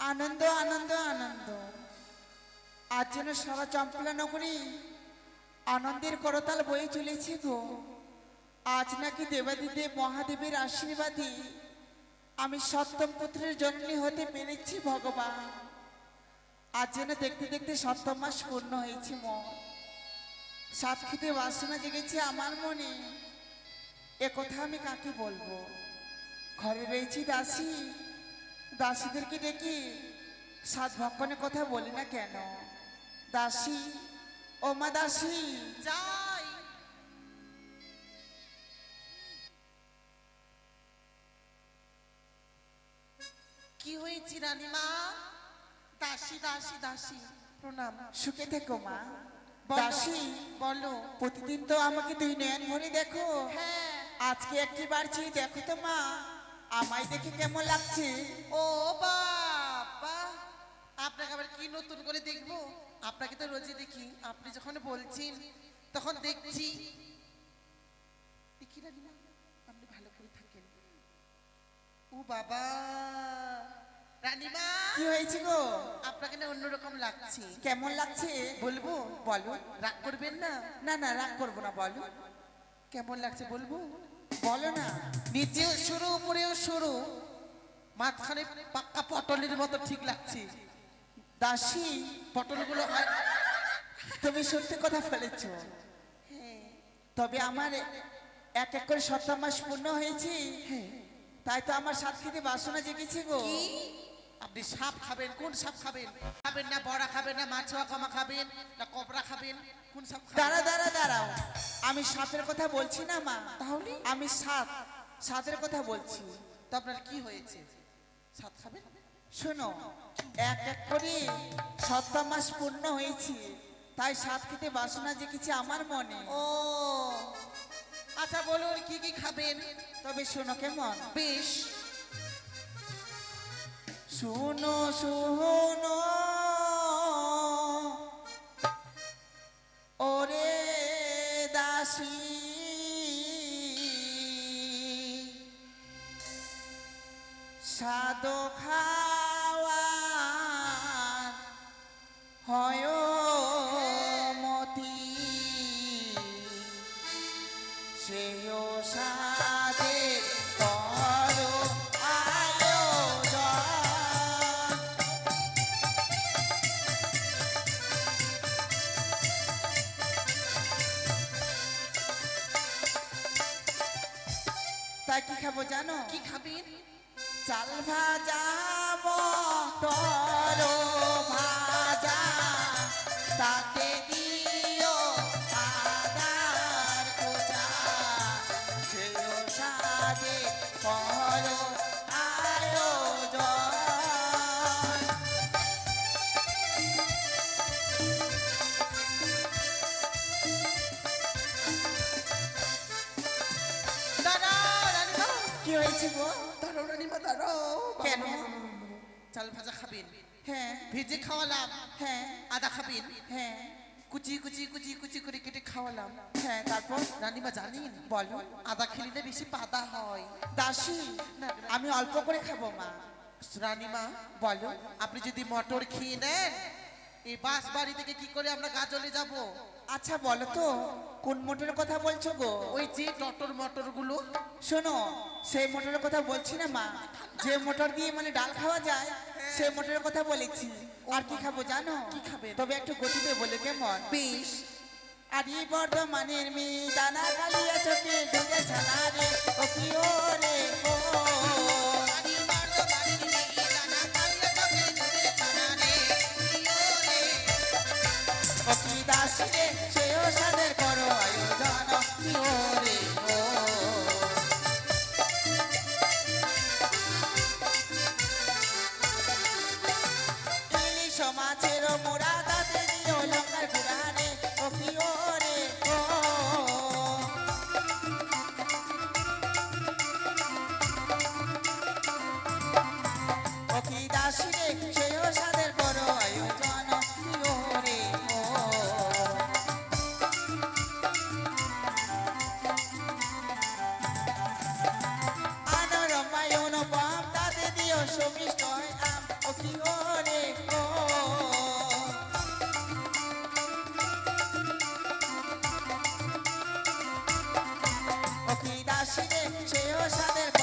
আনন্দ আনন্দ আনন্দ। আজ যেন সারা চম্পলা নগরী আনন্দের করতাল বয়ে চলেছে গো। আজ নাকি দেবাদিদেব মহাদেবের আশীর্বাদে আমি সপ্তম পুত্রের জন্মী হতে পেরেছি ভগবান। আজ যেন দেখতে দেখতে সপ্তম মাস পূর্ণ হয়েছে মন সাত খেতে বাসনা জেগেছে আমার মনে। এ কথা আমি কাকে বলব? ঘরে রয়েছি দাসী দাসীদেরকে ডেকে সাত ভক্ষণের কথা বলি না কেন? দাসী ও মা দাসী যাই। কি হয়েছে রানীমা? দাসী দাসী দাসী প্রণাম। সুখে থেকো মা। দাসী বলো। প্রতিদিন তো আমাকে দুই নয়ন ভরে দেখো। হ্যাঁ। আজকে একটি বার চেয়ে দেখো তো মা। আমায় দেখে কেমন লাগছে? ও বাবা! আপনাকে আবার কি নতুন করে দেখব? আপনাকে তো রোজই দেখি। আপনি যখন বলছেন তখন দেখছি। দেখি রানীমা আপনি ভালো করে থাকেন। ও বাবা! রানীমা! কি হয়েছে গো? আপনাকে না অন্যরকম লাগছে। কেমন লাগছে? বলব বলো। রাগ করবেন না? না না রাগ করব না বলো। কেমন লাগছে বলব? বলো না নিচেও সরু উপরেও সরু মাঝখানে পাক্কা পটলের মতো ঠিক লাগছে। দাসী পটলগুলো হয় তুমি সত্যি কথা বলেছ। তবে আমার এক এক করে সপ্তাহ মাস পূর্ণ হয়েছে। তাই তো আমার সাত খেতে বাসনা জেগেছে গো। আপনি সাপ খাবেন কোন সাপ খাবেন? খাবেন না বড়া খাবেন না মাছুয়া কমা খাবেন না কবরা খাবেন? দাঁড়া দাঁড়া দাঁড়াও আমি সাপের কথা বলছি না মা। তাহলে? আমি সাত সাতের কথা বলছি। তো আপনার কি হয়েছে? সাত খাবেন শোনো এক এক করে সপ্তাহ মাস পূর্ণ হয়েছে। তাই সাত খেতে বাসনা জেগেছে আমার মনে। ও। আচ্ছা বলুন কি কি খাবেন? তবে শোনো কেমন? বেশ। শুনো শুনো। ওরে দাসী। সাদ খাওয়া হয় কি হয়েছে গো? দাঁড়াও রানীমা দাঁড়াও। কেন? চাল ভাজা খাবেন। হ্যাঁ ভেজে খাওয়ালাম। হ্যাঁ আদা খাবেন। হ্যাঁ কুচি কুচি কুচি কুচি করে কেটে খাওয়ালাম। হ্যাঁ তারপর রানীমা জানেন? বলো, আদা খেলে না বেশি পাতা হয়। দাসী? আমি অল্প করে খাব, মা। রানিমা, বলো, আপনি যদি মটর খেয়ে নেন এই বাস বাড়ি থেকে কি করে আমরা গাজলে যাব? আচ্ছা বলো তো কোন মোটরের কথা বলছো গো? ওই যে টটর মটরগুলো শোনো সেই মোটরের কথা বলছি না মা? যে মোটর দিয়ে মানে ডাল খাওয়া যায় সেই মোটরের কথা বলেছি। আর কি খাব জানো? কি খাবেন? তবে একটু গতিতে বলে কেমন বেশ। আর এই বর্ধমানের মেয়ে দানা কালিয়া চোখে ঢুকে ছানা রে ও কি রে ও দাসী সেও সাদের করো আয়োজন। দাসী রে সেও সাদের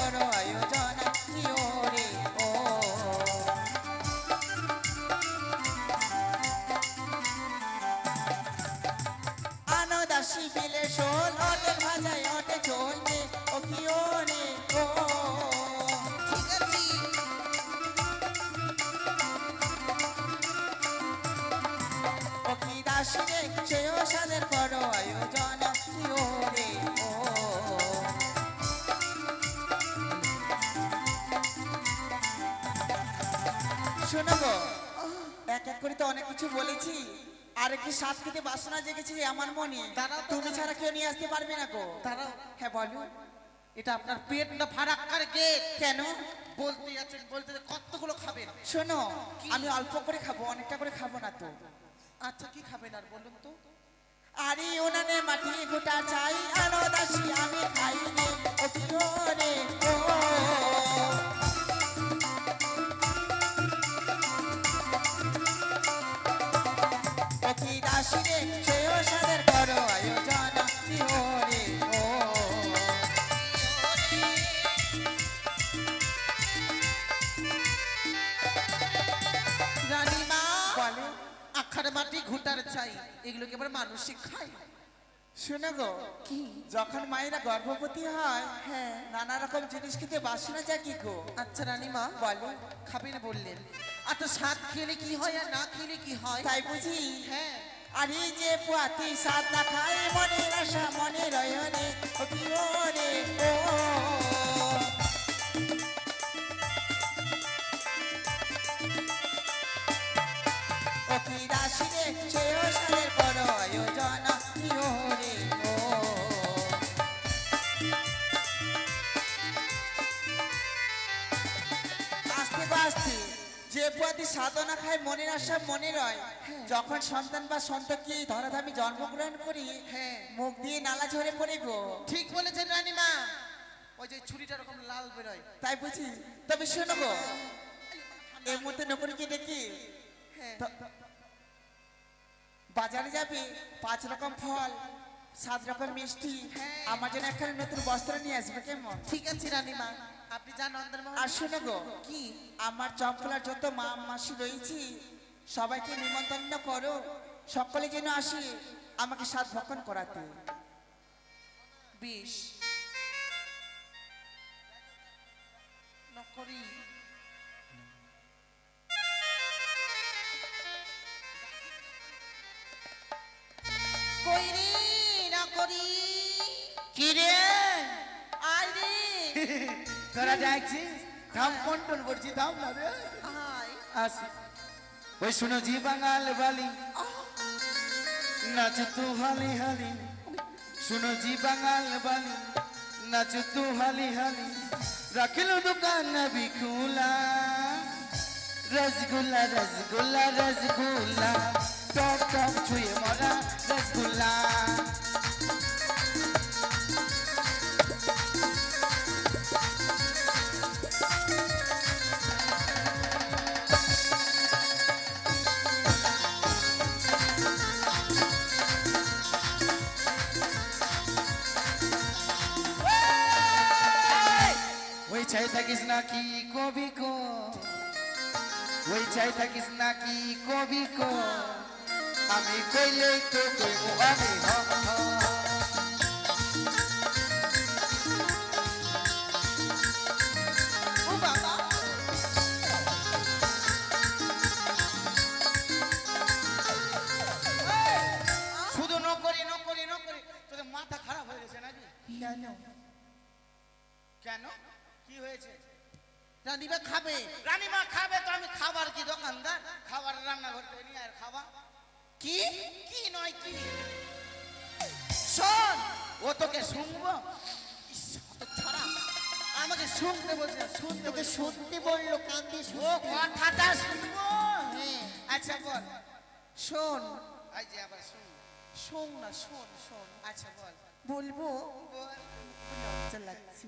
অনেক কিছু বলেছি। আর একটি সাত খেতে বাসনা জেগেছি আমার মনে। তুমি ছাড়া কেউ নিয়ে আসতে পারবে না গো। দাঁড়াও। হ্যাঁ বলো। এটা আপনার পেট না ফারাক্কার গেট। কেন? বলতে যাচ্ছেন বলতে কতগুলো খাবেন? শোনো আমি অল্প করে খাব অনেকটা করে খাব না তো। আচ্ছা কি খাবেন আর বলুন তো? আরে ওনানে মাটি গোটা চাই আলো দাসি আমি খাইনি। ও রে ও মাটি ঘুটার চাই এগুলো কি আবার মানুষই খায় শুনে গো কি? যখন মায়েরা গর্ভবতী হয় হ্যাঁ। নানা রকম জিনিস খেতে বাসনা গো। আচ্ছা রানীমা। বলো। খাবেন বললেন স্বাদ খেলে কি হয় আর না খেলে কি হয়? তাই বুঝি? হ্যাঁ। আরে যে পুয়াতি না খাই মনে আশা মনে রয়নে ও রে ও রে ও। আস্তে যে পুয়াতি সাধনা খায় মনের আশা মনে রয়। যখন সন্তান বা সন্ততি ধরাধামে জন্মগ্রহণ করি হ্যাঁ। মুখ দিয়ে নালা ঝরে পড়ে গো। ঠিক বলেছেন রানীমা। ওই যে ছুরিটা এরকম লাল বেরোয়। তাই বুঝি? তবে শোনো গো এর মধ্যে নকরিকে দেখি। হ্যাঁ বাজারে যাবে পাঁচ রকম ফল সাত রকম মিষ্টি হ্যাঁ। আমার জন্য একটা নতুন বস্ত্র নিয়ে আসবে কেমন? ঠিক আছে রানীমা আপনি যান আর শোনো গো কি? আমার চম্পলার যত মা মাসি রয়েছি সবাইকে নিমন্ত্রণ করো সকলে যেন আসি আমাকে সাত ভক্ষণ করাতে। বিষ নকরি তোরা থাম কন্ট্রোল করছি থাম না রে আসি ওই শুনো জি বাঙাল বালি নাচ তু হালি হালি শুনো জি বাঙাল বালি নাচ তু হালি হালি রাখিল দোকান বিকুলা রসগুল্লা রসগুল্লা রসগুল্লা টক টক ছুঁয়ে মরা রসগুল্লা নাকি কবি কো ওই চাই থাকিস নাকি কবি কো আমি কইলে তো কইব আমি হ মাথা খারাপ হয়ে গেছে নাকি? কেন? কেন? কি হয়েছে? রানীমা খাবে? রানীমা খাবে তো আমি খাবার কি দোকানদার? খাবার রান্নাঘর থেকে নিয়ে আর খাবা। কি? কি নয় কি? শোন ও তোকে শুনব? আমাকে শুনতে বলছে না, শুনতে তোকে। শুনতে বলল কান্দি ও কথাটা শুনব? আচ্ছা বল। শোন। আজ আবার শুন। শোন না শোন শোন। আচ্ছা বল। বলব? বল। লাগছে।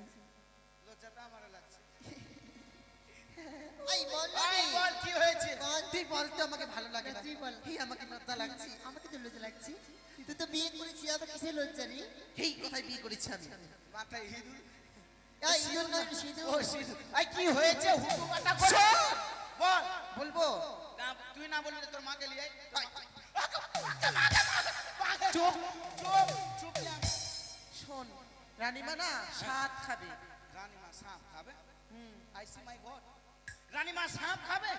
কি হয়েছে? তুই বলতে আমাকে ভালো লাগে না। তুই বল। এই আমাকে লজ্জা লাগছে। আমাকে তো লজ্জা লাগছে। তুই তো বিয়ে করেছিস আবার লজ্জা রে? বিয়ে আমি? মাথায় কি হয়েছে! বল। বলব? তুই না বললে তোর মাকে লিয়ে। চুপ। চুপ চুপ না। শোন রানীমা না সাত খাবে। রানীমা সাপ খাবে? আই সি মাই গড রানীমা সাপ খাবে?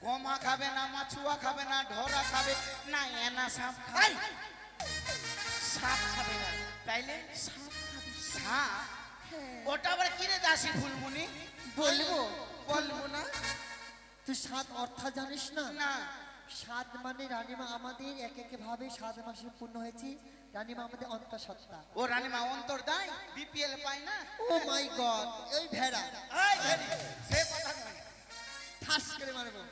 কমা খাবে না মাছুয়া খাবে না ঢোরা খাবে না এনা সাপ খাবে। সাত খাবে না। তাইলে খাবে। সাপ? ওটা আবার কিনে দাসি ফুলমুনি বলব। বলব না। তুই সাত অর্থাৎ জানিস না? না। সাত মানে রানীমা আমাদের এক এক ভাবে সাত মাসে পূর্ণ হয়েছে। রানীমা আমাদের অন্তঃসত্ত্বা। ও রানীমা অন্তর দেয় বিপিএল পায় না? ও মাই গড এই ভেড়া। এই ভেরি, সে কথা নয়। ঠাস করে মারবো।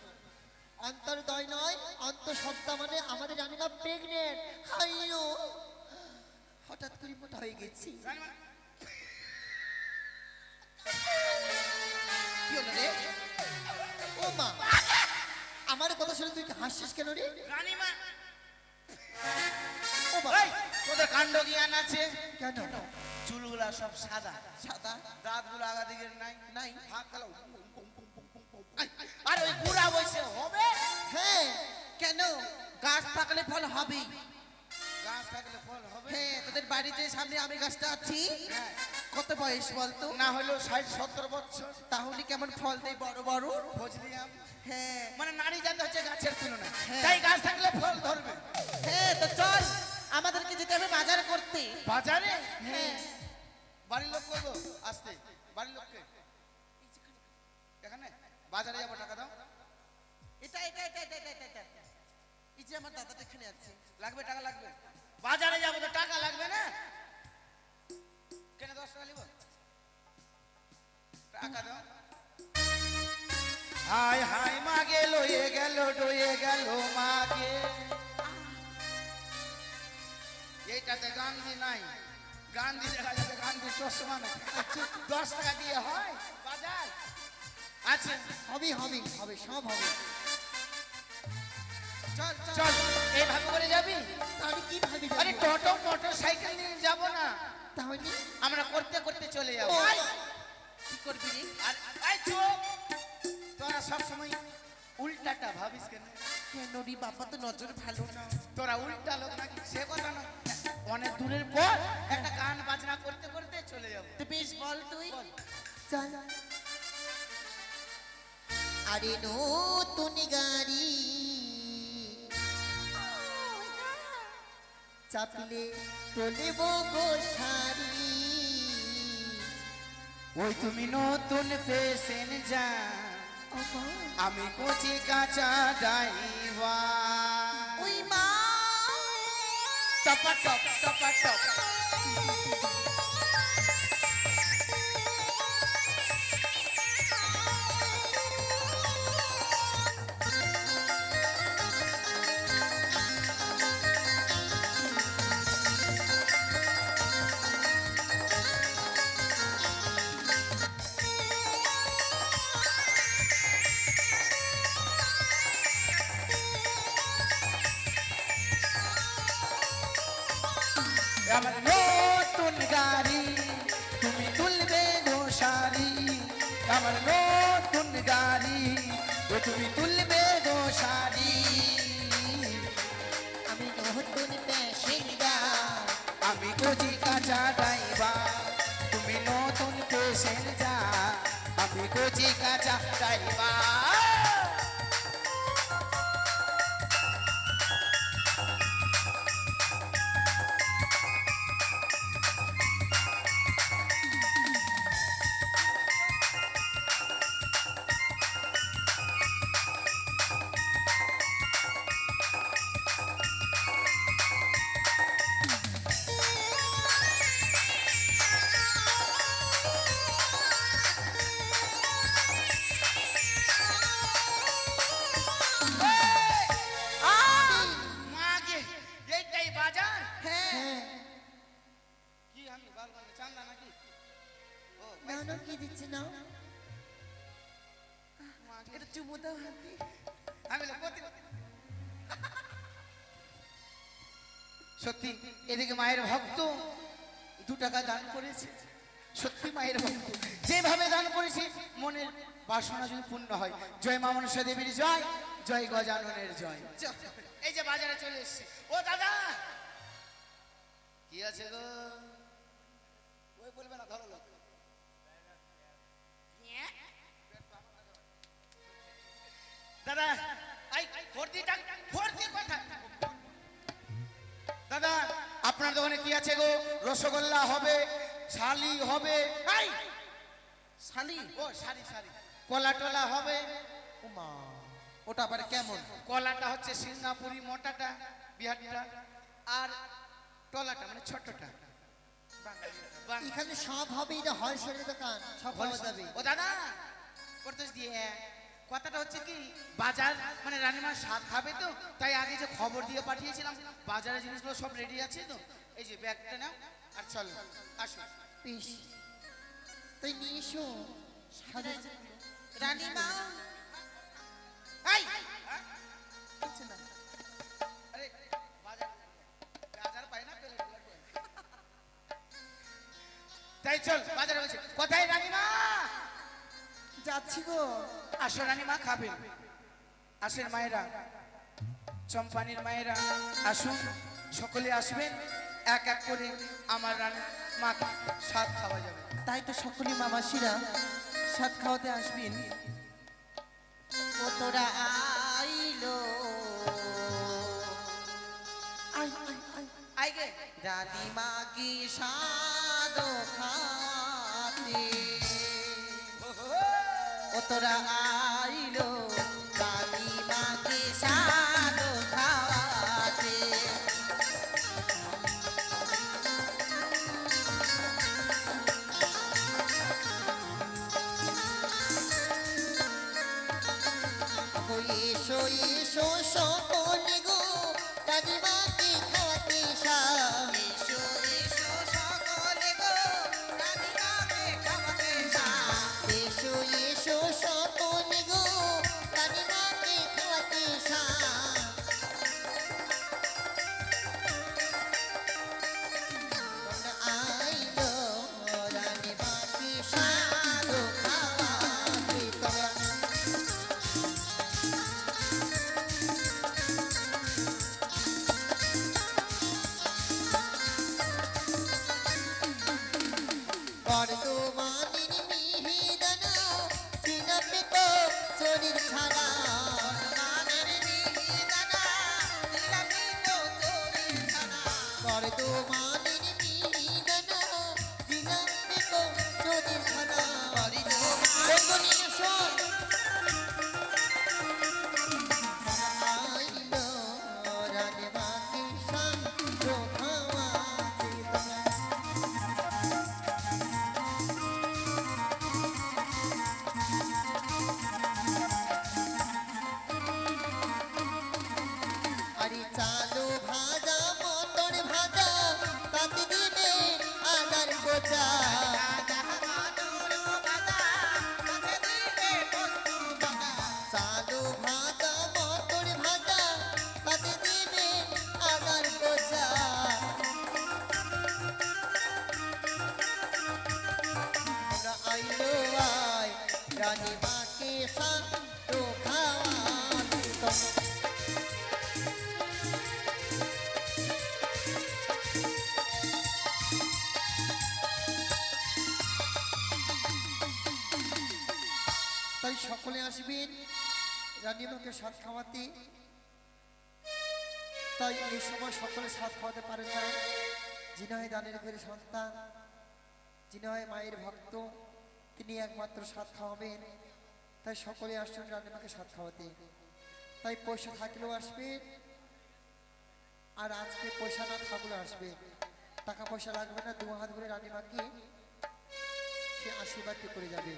অন্তর্দয় নয় অন্তঃসত্ত্বা মানে আমাদের রানীমা প্রেগনেন্ট হাইও হঠাৎ করে মোটা হয়ে গেছি। কি হলো রে? ও মা আমার কথা শুনে তুই হাসছিস কেন রে? রানীমা ও মা। তোদের কাণ্ড জ্ঞান আছে? কেন? চুলগুলা সব সাদা। সাদা? দাঁতগুলো আগা নাই? নাই। আর ওই বুড়া বয়সে হবে? হ্যাঁ। কেন? গাছ থাকলে ফল হবেই। গাছ থাকলে ফল হবে? হ্যাঁ তোদের বাড়িতে সামনে আমি গাছটা আছি। হ্যাঁ। কত বয়স বলতো? না হলেও ষাট সত্তর বছর। তাহলে কেমন ফল দেয় বড় বড়? বুঝলি আম? হ্যাঁ। মানে নারী জাত হচ্ছে গাছের তুলনায়। হ্যাঁ। তাই গাছ থাকলে ফল ধরবে। হ্যাঁ তো চল। আমাদেরকে যেতে হবে বাজার করতে। বাজারে? হ্যাঁ। বাড়ির লোক করব আসতে। বাড়ির লোককে এখানে? বাজারে যাব টাকা দাও। এটা এটা এটা এটা এটা এটা। এই যে আমার দাদাটা এখানে আছে। লাগবে টাকা লাগবে। বাজারে যাব তো টাকা লাগবে না? কেন দশ টাকা নিব? টাকা দাও। হাই হাই মাগে লয়ে গেল ডয়ে গেল মাগে। এইটাতে গান্ধী নাই। গান্ধী দেখা যাবে গান্ধী চশমা নাই। দশ টাকা দিয়ে হয় বাজার। আছে হবে হবে হবে সব হবে। চল এইভাবে করে যাবি? তাহলে কি ভাবি আরে টোটো মোটর সাইকেল নিয়ে যাব না। তাহলে আমরা করতে করতে চলে যাব। কি করবি আর এই চুপ। তোরা সব সময় উল্টাটা ভাবিস কেন? কেন রে বাবা তো নজর ভালো না। তোরা উল্টা লোক নাকি? অনেক দূরের পর একটা গান বাজনা করতে করতে চলে যাব। বেশ বল তুই। চল। আরে নতুন গাড়ি। চাপিলে গো শাড়ি। ওই তুমি নতুন পেশেন্ট যা। আমি কচি কাঁচা ডাইবা ওই মা টপা টপ টপা টপ আমার নতুন গাড়ি ও তুমি তুলবে গো শাড়ি আমি নতুন প্যাসেঞ্জার আমি কচি কাঁচা ড্রাইভার। তুমি নতুন যা আমি কচি কাঁচা ডাইবা বাসনা যদি পূর্ণ হয়। জয় মা মনসা দেবীর জয় জয় গজাননের জয়। এই যে বাজারে চলে এসেছি। ও দাদা! কি আছে গো? ওই বলবে না ধরো লোক। দাদা আই ভর্তিটা ভর্তি কথা দাদা আপনার দোকানে কি আছে গো? রসগোল্লা হবে শালি হবে। শালি? ও শাড়ি শাড়ি কলা টলা হবে? ও মা ওটা আবার কেমন? কলাটা হচ্ছে সিঙ্গাপুরি মোটাটা বিহারটা আর টলাটা মানে ছোটটা। এখানে সব হবে এটা হলসেলের দোকান সব পাওয়া যাবে। ও দাদা করতেছ দিয়ে কথাটা হচ্ছে কি বাজার মানে রানীমার স্বাদ খাবে তো তাই আগে যে খবর দিয়ে পাঠিয়েছিলাম বাজারের জিনিসগুলো সব রেডি আছে তো এই যে ব্যাগটা নাও আর চলো আসো। বেশ তাই নিয়ে এসো। সাদা রানীমা। এই! হচ্ছে না আরে বাজার বাজার পাই না পেলে পেলে পেলে। তাই চল বাজারে বসে। কোথায় রানীমা? যাচ্ছি গো। আসো রানীমা খাবেন আসেন মায়েরা। চম্পানির মায়েরা আসুন। সকলে আসবেন। এক এক করে আমার রানী মাকে স্বাদ খাওয়া যাবে। তাই তো সকলে মামাসিরা সাত খাওয়াতে আসবেন কতরা তোরা আইলো? আয় কি সাদ খাতে। কতরা তোরা আইলো? আসবেন রানীমাকে স্বাদ খাওয়াতে। তাই এই সময় সকলে স্বাদ খাওয়াতে পারেন না। যিনি হয় দানের ঘরে সন্তান যিনি হয় মায়ের ভক্ত, তিনি একমাত্র স্বাদ খাওয়াবেন। তাই সকলে আসছেন রানীমাকে স্বাদ খাওয়াতে। তাই পয়সা থাকলেও আসবে, আর আজকে পয়সা না থাকলেও আসবে। টাকা পয়সা লাগবে না দু হাত ধরে রানীমাকে সে আশীর্বাদ করে যাবে।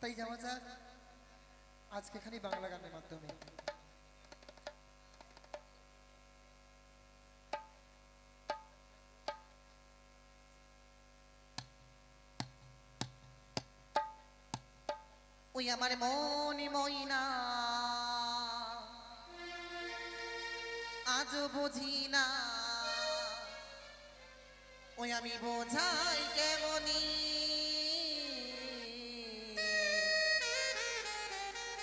তাই যাওয়া যাক। আজকে খালি বাংলা গানের মাধ্যমে। ওই আমার মনে মইনা আজ বুঝি না। ওই আমি বোঝাই কেমনি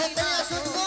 você tem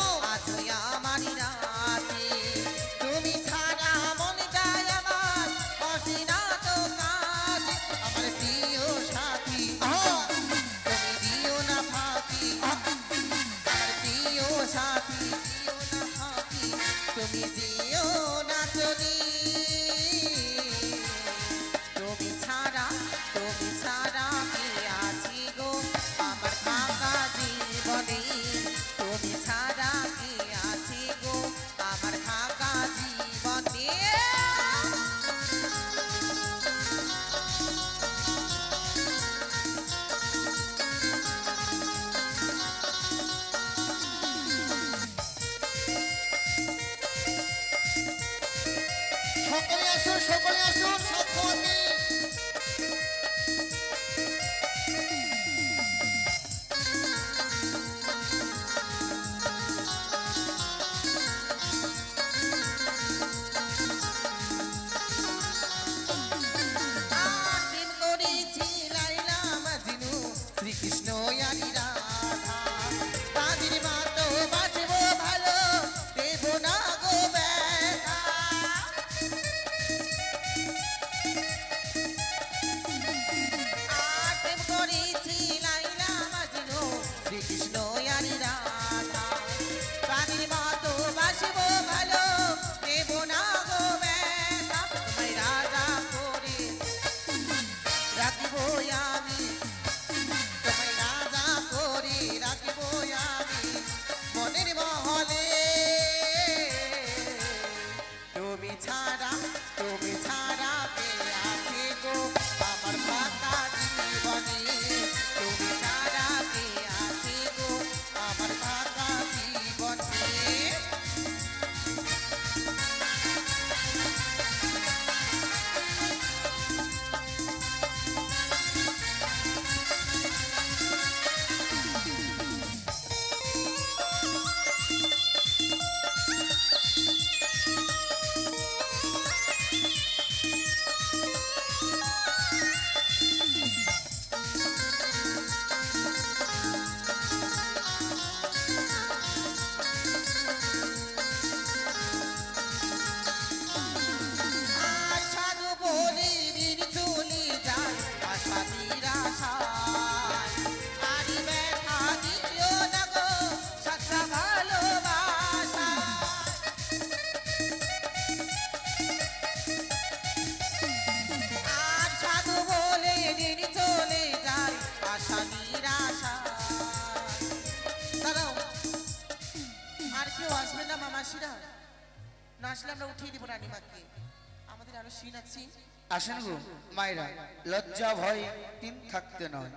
আসেন গো, মায়েরা, লজ্জা, ভয়, তিন থাকতে নয়।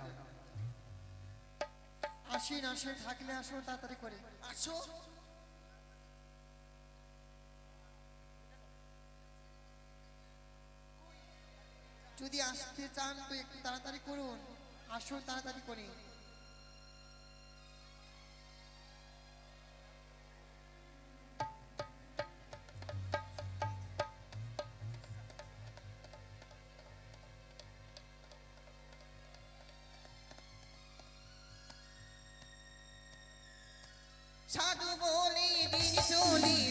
আসেন আসেন, থাকলে আসো, তাড়াতাড়ি করে। আসো। যদি আসতে চান, তো একটু তাড়াতাড়ি করুন। আসুন, তাড়াতাড়ি করে। সাধু বলে দিন চলে।